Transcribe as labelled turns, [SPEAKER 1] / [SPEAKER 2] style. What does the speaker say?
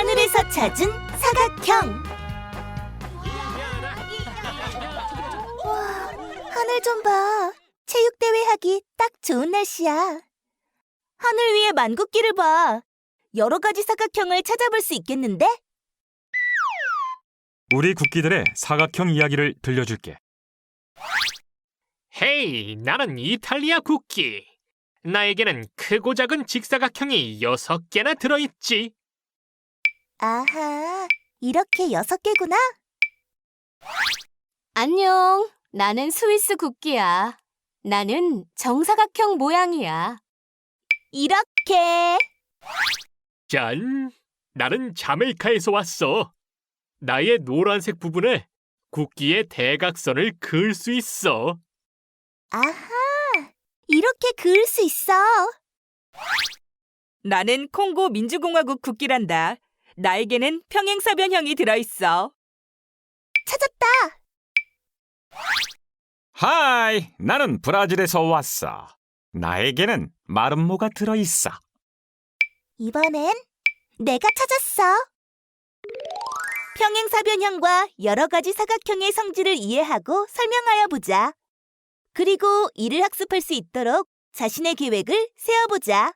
[SPEAKER 1] 하늘에서 찾은 사각형. 와, 하늘 좀 봐. 체육대회 하기 딱 좋은 날씨야. 하늘 위에 만국기를 봐. 여러 가지 사각형을 찾아볼 수 있겠는데?
[SPEAKER 2] 우리 국기들의 사각형 이야기를 들려줄게.
[SPEAKER 3] 헤이, 나는 이탈리아 국기. 나에게는 크고 작은 직사각형이 여섯 개나 들어있지.
[SPEAKER 1] 아하, 이렇게 여섯 개구나.
[SPEAKER 4] 안녕. 나는 스위스 국기야. 나는 정사각형 모양이야.
[SPEAKER 1] 이렇게.
[SPEAKER 3] 짠! 나는 자메이카에서 왔어. 나의 노란색 부분에 국기의 대각선을 그을 수 있어.
[SPEAKER 1] 아하, 이렇게 그을 수 있어.
[SPEAKER 5] 나는 콩고 민주공화국 국기란다. 나에게는 평행사변형이 들어있어.
[SPEAKER 1] 찾았다.
[SPEAKER 2] 하이, 나는 브라질에서 왔어. 나에게는 마름모가 들어있어.
[SPEAKER 1] 이번엔 내가 찾았어. 평행사변형과 여러 가지 사각형의 성질을 이해하고 설명하여 보자. 그리고 이를 학습할 수 있도록 자신의 계획을 세워보자.